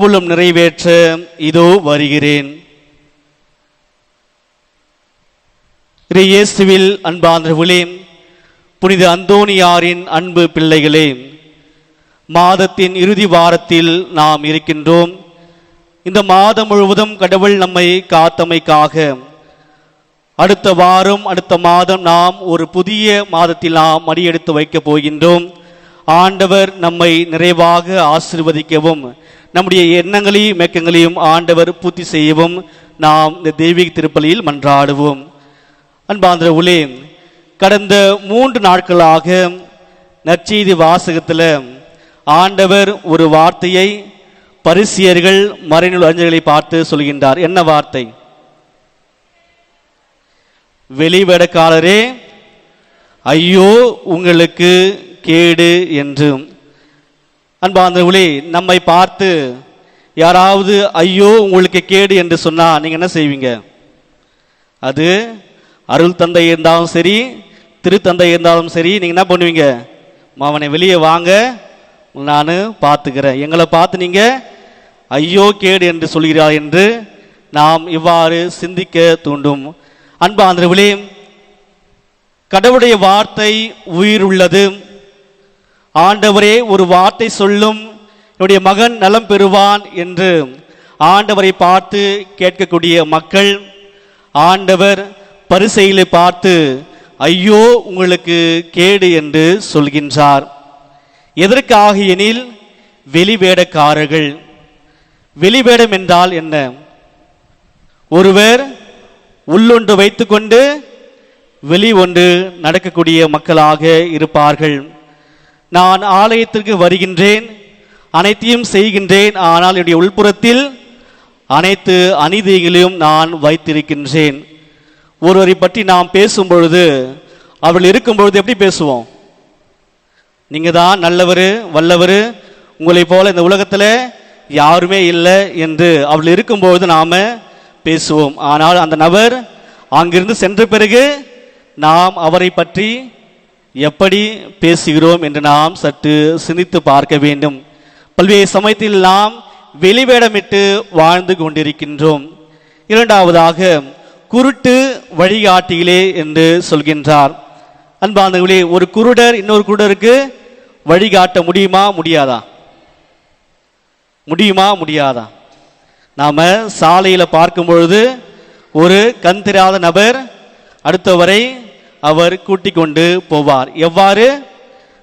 புலம் நிறைவேற்ற இதோ வருகிறேன். இயேசுவில் அன்பார்ந்தவர்களே புனித அந்தோனியாரின் அன்பு பிள்ளைகளே மாதத்தின் இறுதி வாரத்தில் நாம் இருக்கின்றோம். இந்த மாதம் முழுவதும் கடவுள் நம்மை காத்தமைக்காக அடுத்த வாரம் அடுத்த மாதம் நாம் ஒரு புதிய மாதத்தில் நாம் அடியெடுத்து வைக்கப் போகின்றோம். ஆண்டவர் நம்மை நிறைவாக ஆசிர்வதிக்கவும் நம்முடைய எண்ணங்களையும் மேக்கங்களையும் ஆண்டவர் பூர்த்தி செய்யவும் நாம் இந்த தெய்வீக திருப்பலியில் மன்றாடுவோம். அன்பாந்திர உலே கடந்த மூன்று நாட்களாக நற்செய்தி வாசகத்தில் ஆண்டவர் ஒரு வார்த்தையை பரிசியர்கள் மறைநூல் அறிஞர்களை பார்த்து சொல்கின்றார். என்ன வார்த்தை? வெளிவேடக்காரரே ஐயோ உங்களுக்கு கேடு என்று அன்பாந்தவர்களே நம்மை பார்த்து யாராவது ஐயோ உங்களுக்கு கேடு என்று சொன்னா நீங்கள் என்ன செய்வீங்க? அது அருள் தந்தை இருந்தாலும் சரி திருத்தந்தை இருந்தாலும் சரி நீங்க என்ன பண்ணுவீங்க? அவனை வெளியே வாங்க நான் பார்த்துக்கிறேன். எங்களை பார்த்து நீங்க ஐயோ கேடு என்று சொல்கிறார் என்று நாம் இவ்வாறு சிந்திக்க தூண்டும். அன்பாந்தவர்களே கடவுளுடைய வார்த்தை உயிர் உள்ளது ஆண்டவரே ஒரு வார்த்தை சொல்லும். என்னுடைய மகன் நலம் பெறுவான் என்று ஆண்டவரை பார்த்து கேட்கக்கூடிய மக்கள் ஆண்டவர் பரிசையிலே பார்த்து ஐயோ உங்களுக்கு கேடு என்று சொல்கின்றார். எதற்காக எனில் வெளிவேடக்காரர்கள். வெளிவேடம் என்றால் என்ன? ஒருவர் உள்ளொன்று வைத்துக்கொண்டு வெளி ஒன்று நடக்கக்கூடிய மக்களாக இருப்பார்கள். நான் ஆலயத்திற்கு வருகின்றேன் அனைத்தையும் செய்கின்றேன் ஆனால் என்னுடைய உள்புறத்தில் அனைத்து அநீதிகளையும் நான் வைத்திருக்கின்றேன். ஒருவரை பற்றி நாம் பேசும் பொழுது அவள் இருக்கும் பொழுது எப்படி பேசுவோம்? நீங்கள் தான் நல்லவர் வல்லவர் உங்களை போல இந்த உலகத்தில் யாருமே இல்லை என்று அவள் இருக்கும்பொழுது நாம் பேசுவோம். ஆனால் அந்த நபர் அங்கிருந்து சென்ற பிறகு நாம் அவரை பற்றி எப்படி பேசுகிறோம் என்று நாம் சற்று சிந்தித்து பார்க்க வேண்டும். பல்வேறு சமயத்தில் நாம் வெளிவேடமிட்டு வாழ்ந்து கொண்டிருக்கின்றோம். இரண்டாவதாக குருட்டு வழிகாட்டிகளே என்று சொல்கின்றார். அன்பானவர்களே ஒரு குருடர் இன்னொரு குருடருக்கு வழிகாட்ட முடியுமா முடியாதா? முடியுமா முடியாதா? நாம சாலையில் பார்க்கும் பொழுது ஒரு கண் தெரியாத நபர் அடுத்தவரை அவர் கூட்டிக் கொண்டு போவார். எவ்வாறு?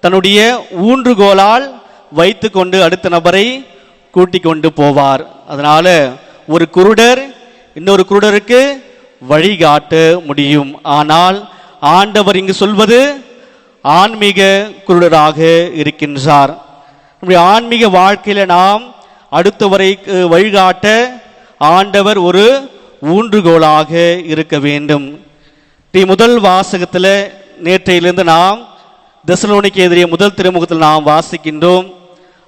தன்னுடைய ஊன்றுகோலால் வைத்துக்கொண்டு அடுத்த நபரை கூட்டிக் கொண்டு போவார். அதனால ஒரு குருடர் இன்னொரு குருடருக்கு வழிகாட்ட முடியும். ஆனால் ஆண்டவர் இங்கு சொல்வது ஆன்மீக குருடராக இருக்கின்றார். நம்முடைய ஆன்மீக வாழ்க்கையில் நாம் அடுத்தவரை வழிகாட்ட ஆண்டவர் ஒரு ஊன்றுகோலாக இருக்க வேண்டும். டி முதல் வாசகத்தில் நேற்றையிலிருந்து நாம் தசலோனிக்கு எதிரே முதல் திருமுகத்தில் நாம் வாசிக்கின்றோம்.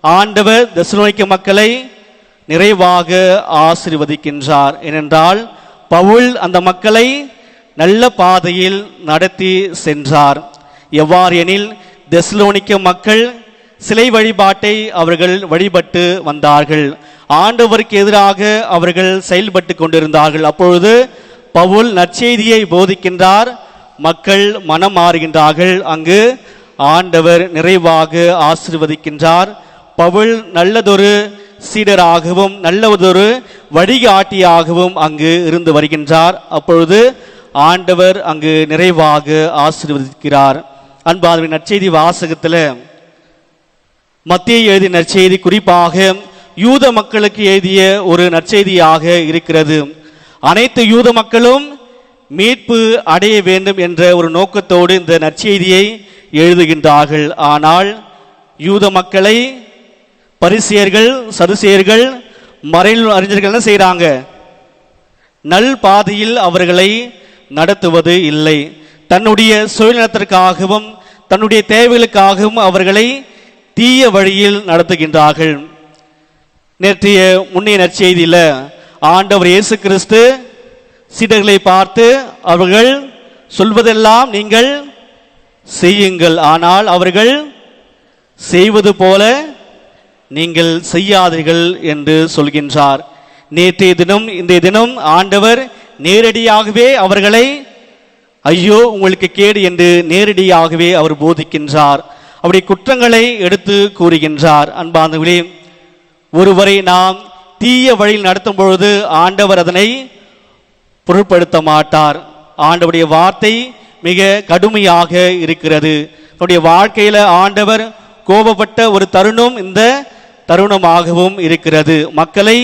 ஆண்டவர் தெசலோனிக்க மக்களை நிறைவாக ஆசிர்வதிக்கின்றார். ஏனென்றால் பவுல் அந்த மக்களை நல்ல பாதையில் நடத்தி சென்றார். எவ்வாறு எனில் தெஸ்லோனிக்க மக்கள் சிலை வழிபாட்டை அவர்கள் வழிபட்டு வந்தார்கள். ஆண்டவருக்கு எதிராக அவர்கள் செயல்பட்டு கொண்டிருந்தார்கள். அப்பொழுது பவுல் நற்செய்தியை போதிக்கின்றார். மக்கள் மனம் மாறுகின்றார்கள். அங்கு ஆண்டவர் நிறைவாக ஆசிர்வதிக்கின்றார். பவுல் நல்லதொரு சீடராகவும் நல்லதொரு வழிகாட்டியாகவும் அங்கு இருந்து வருகின்றார். அப்பொழுது ஆண்டவர் அங்கு நிறைவாக ஆசீர்வதிக்கிறார். அன்பாதவின் நற்செய்தி வாசகத்தில் மத்திய எழுதிய நற்செய்தி குறிப்பாக யூத மக்களுக்கு எழுதிய ஒரு நற்செய்தியாக இருக்கிறது. அனைத்து யூத மக்களும் மீட்பு அடைய வேண்டும் என்ற ஒரு நோக்கத்தோடு இந்த நற்செய்தியை எழுதுகின்றார்கள். ஆனால் யூத மக்களை பரிசியர்கள் சதுசியர்கள் மறைநூல் அறிஞர்கள் என்ன செய்கிறாங்க நல் பாதையில் அவர்களை நடத்துவது இல்லை. தன்னுடைய சுயநலத்திற்காகவும் தன்னுடைய தேவைகளுக்காகவும் அவர்களை தீய வழியில் நடத்துகின்றார்கள். நேற்றைய முன்னைய நற்செய்தியில் ஆண்டவர் இயேசு கிறிஸ்து சீடர்களை பார்த்து அவர்கள் சொல்வதெல்லாம் நீங்கள் செய்யுங்கள். ஆனால் அவர்கள் செய்வது போல நீங்கள் செய்யாதீர்கள் என்று சொல்கின்றார். நேற்றைய தினம் இந்த தினம் ஆண்டவர் நேரடியாகவே அவர்களை ஐயோ உங்களுக்கு கேடு என்று நேரடியாகவே அவர் போதிக்கின்றார். அப்படி குற்றங்களை எடுத்து கூறுகின்றார். அன்பாந்தவர்களே ஒருவரை நாம் தீய வழியில் நடத்தும் பொழுது ஆண்டவர் அதனை பொருட்படுத்த மாட்டார். ஆண்டவருடைய வார்த்தை மிக கடுமையாக இருக்கிறது. அவருடைய வாழ்க்கையில் ஆண்டவர் கோபப்பட்ட ஒரு தருணம் இந்த தருணமாகவும் இருக்கிறது. மக்களை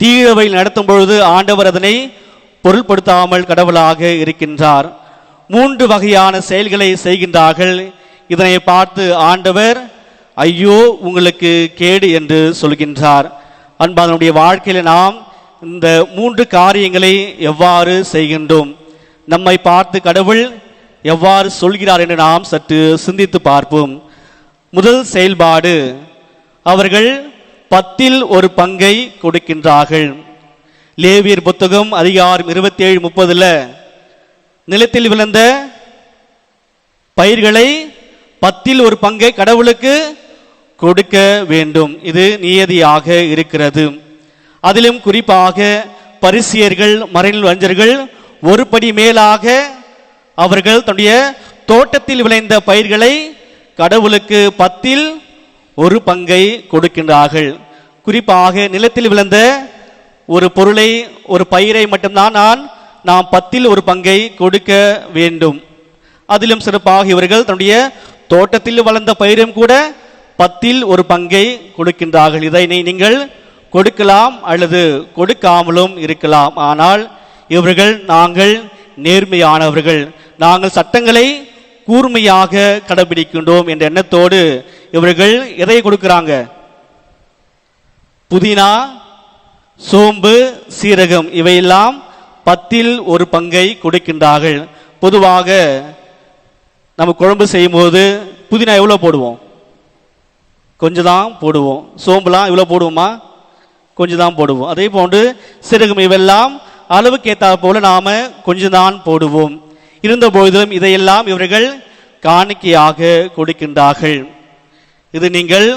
தீய வழியில் நடத்தும் பொழுது ஆண்டவர் அதனை பொருள்படுத்தாமல் கடவுளாக இருக்கின்றார். மூன்று வகையான செயல்களை செய்கின்றார்கள். இதனை பார்த்து ஆண்டவர் ஐயோ உங்களுக்கு கேடு என்று சொல்கின்றார். அன்பாதனுடைய வாழ்க்கையில் நாம் இந்த மூன்று காரியங்களை எவ்வாறு செய்கின்றோம்? நம்மை பார்த்து கடவுள் எவ்வாறு சொல்கிறார் என்று நாம் சற்று சிந்தித்து பார்ப்போம். முதல் செயல்பாடு அவர்கள் பத்தில் ஒரு பங்கை கொடுக்கின்றார்கள். லேவியர் புத்தகம் அதிகாரம் இருபத்தி ஏழு முப்பதுல நிலத்தில் விழுந்த பயிர்களை பத்தில் ஒரு பங்கை கடவுளுக்கு கொடுக்க வேண்டும். இது நியதியாக இருக்கிறது. அதிலும் குறிப்பாக பரிசியர்கள் மறைநில் வஞ்சர்கள் ஒரு படி மேலாக அவர்கள் தன்னுடைய தோட்டத்தில் விளைந்த பயிர்களை கடவுளுக்கு பத்தில் ஒரு பங்கை கொடுக்கின்றார்கள். குறிப்பாக நிலத்தில் விளைந்த ஒரு பொருளை ஒரு பயிரை மட்டும்தான் நான் நாம் பத்தில் ஒரு பங்கை கொடுக்க வேண்டும். அதிலும் சிறப்பாக இவர்கள் தன்னுடைய தோட்டத்தில் வளர்ந்த பயிரும் கூட பத்தில் ஒரு பங்கை கொடுக்கின்றார்கள். இதனை நீங்கள் கொடுக்கலாம் அல்லது கொடுக்காமலும் இருக்கலாம். ஆனால் இவர்கள் நாங்கள் நேர்மையானவர்கள். நாங்கள் சட்டங்களை கூர்மையாக கடைபிடிக்கின்றோம் என்ற எண்ணத்தோடு இவர்கள் எதை கொடுக்கிறாங்க? புதினா சோம்பு சீரகம் இவையெல்லாம் பத்தில் ஒரு பங்கை கொடுக்கின்றார்கள். பொதுவாக நம்ம குழம்பு செய்யும்போது புதினா எவ்வளோ போடுவோம்? கொஞ்சம் தான் போடுவோம். சோம்புலாம் இவ்வளோ போடுவோமா? கொஞ்சம் தான் போடுவோம். அதே போன்று சீரகம் இவெல்லாம் அளவுக்கு ஏற்றா போல நாம் கொஞ்சம் தான் போடுவோம். இருந்த இதையெல்லாம் இவர்கள் காணிக்கையாக கொடுக்கின்றார்கள். இது நீங்கள்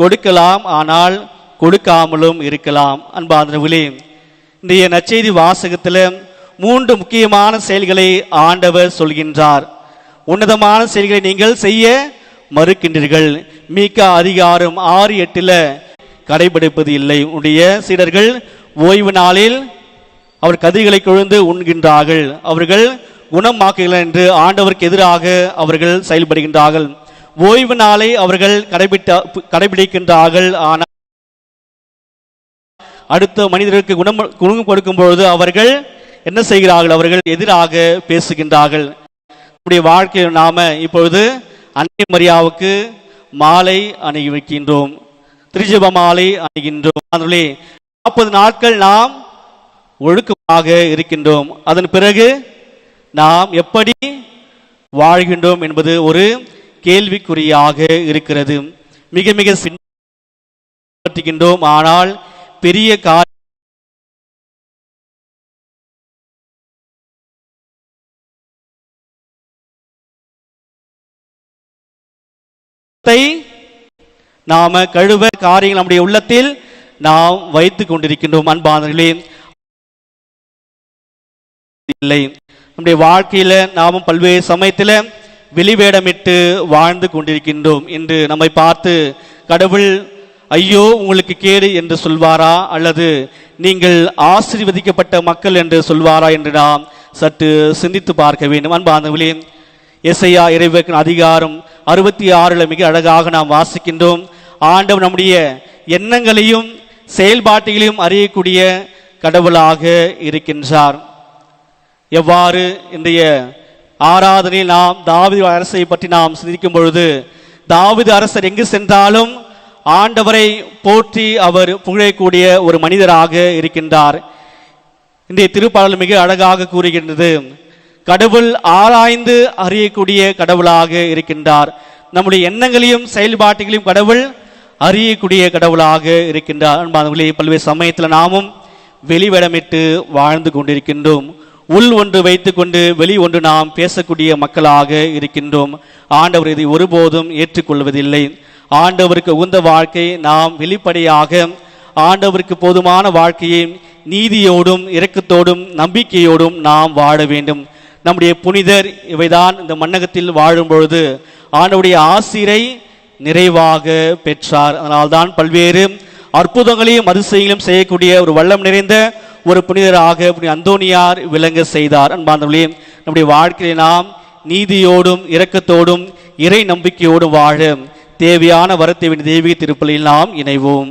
கொடுக்கலாம் ஆனால் கொடுக்காமலும் இருக்கலாம். அன்பார்ந்தவர்களே இன்றைய நச்செய்தி வாசகத்தில் மூன்று முக்கியமான செயல்களை ஆண்டவர் சொல்கின்றார். உன்னதமான செயல்களை நீங்கள் செய்ய மறுக்கின்றீர்கள். மீக்கா அதிகாரம் ஆறு எட்டில் கடைபிடிப்பது இல்லை. உடைய சீடர்கள் ஓய்வு நாளில் அவர் கதிர்களை கொழுந்து உண்கின்றார்கள். அவர்கள் குணமாக்குகிறார் என்று ஆண்டவருக்கு எதிராக அவர்கள் செயல்படுகின்றார்கள். ஓய்வு நாளை அவர்கள் கடைபிட்ட கடைபிடிக்கின்றார்கள். ஆனால் அடுத்த மனிதர்களுக்கு குணம் குணம் கொடுக்கும் பொழுது அவர்கள் என்ன செய்கிறார்கள்? அவர்கள் எதிராக பேசுகின்றார்கள். நம்முடைய வாழ்க்கையில் நாம இப்பொழுது அன்னை மரியாவுக்கு மாலை அணிவிக்கின்றோம். திருஜப மாலை அணுகின்றோம். அதனாலே நாற்பது நாட்கள் நாம் ஒழுக்கமாக இருக்கின்றோம். அதன் பிறகு நாம் எப்படி வாழ்கின்றோம் என்பது ஒரு கேள்விக்குறியாக இருக்கிறது. மிக மிக சின்ன ஆனால் பெரிய காரிய நாம கழுவ காரியங்கள் நம்முடைய உள்ளத்தில் நாம் வைத்துக் கொண்டிருக்கின்றோம் அன்பானர்களே இல்லை. நம்முடைய வாழ்க்கையில நாமும் பல்வேறு சமயத்துல வெளிவேடமிட்டு வாழ்ந்து கொண்டிருக்கின்றோம். என்று நம்மை பார்த்து கடவுள் ஐயோ உங்களுக்கு கேடு என்று சொல்வாரா? அல்லது நீங்கள் ஆசீர்வதிக்கப்பட்ட மக்கள் என்று சொல்வாரா? என்று நாம் சற்று சிந்தித்து பார்க்க வேண்டும். அன்பானவர்களே எஸ்ஐயா இறைவன் அதிகாரம் அறுபத்தி ஆறுல மிக அழகாக நாம் வாசிக்கின்றோம். ஆண்டவர் நம்முடைய எண்ணங்களையும் செயல்பாட்டுகளையும் அறியக்கூடிய கடவுளாக இருக்கின்றார். எவ்வாறு இன்றைய ஆராதனையில் நாம் தாவீது அரசை பற்றி நாம் சிந்திக்கும் பொழுது தாவீது அரசர் எங்கு சென்றாலும் ஆண்டவரை போற்றி அவர் புகழக்கூடிய ஒரு மனிதராக இருக்கின்றார். இன்றைய திருப்பாடல் மிக அழகாக கூறுகின்றது. கடவுள் ஆராய்ந்து அறியக்கூடிய கடவுளாக இருக்கின்றார். நம்முடைய எண்ணங்களையும் செயல்பாட்டுகளையும் கடவுள் அறியக்கூடிய கடவுளாக இருக்கின்றார். அன்பானவர்களே பல்வேறு சமயத்தில் நாமும் வெளிவிடமிட்டு வாழ்ந்து கொண்டிருக்கின்றோம். உள் ஒன்று வைத்துக்கொண்டு வெளி ஒன்று நாம் பேசக்கூடிய மக்களாக இருக்கின்றோம். ஆண்டவர் இதை ஒருபோதும் ஏற்றுக்கொள்வதில்லை. ஆண்டவருக்கு உகந்த வாழ்க்கை நாம் வெளிப்படையாக ஆண்டவருக்கு போதுமான வாழ்க்கையை நீதியோடும் இரக்கத்தோடும் நம்பிக்கையோடும் நாம் வாழ வேண்டும். நம்முடைய புனிதர் இவைதான் இந்த மன்னகத்தில் வாழும் பொழுது ஆண்டவுடைய ஆசிரை நிறைவாக பெற்றார். அதனால்தான் பல்வேறு அற்புதங்களையும் அதிசயங்களையும் செய்யக்கூடிய ஒரு வல்லம் நிறைந்த ஒரு புனிதராக அந்தோனியார் விளங்க செய்தார். அன்பார்ந்தவர்களே நம்முடைய வாழ்க்கையை நாம் நீதியோடும் இரக்கத்தோடும் இறை நம்பிக்கையோடும் வாழ தேவையான வரத்தை தெய்வீக திருப்பலியில் நாம் இணைவோம்.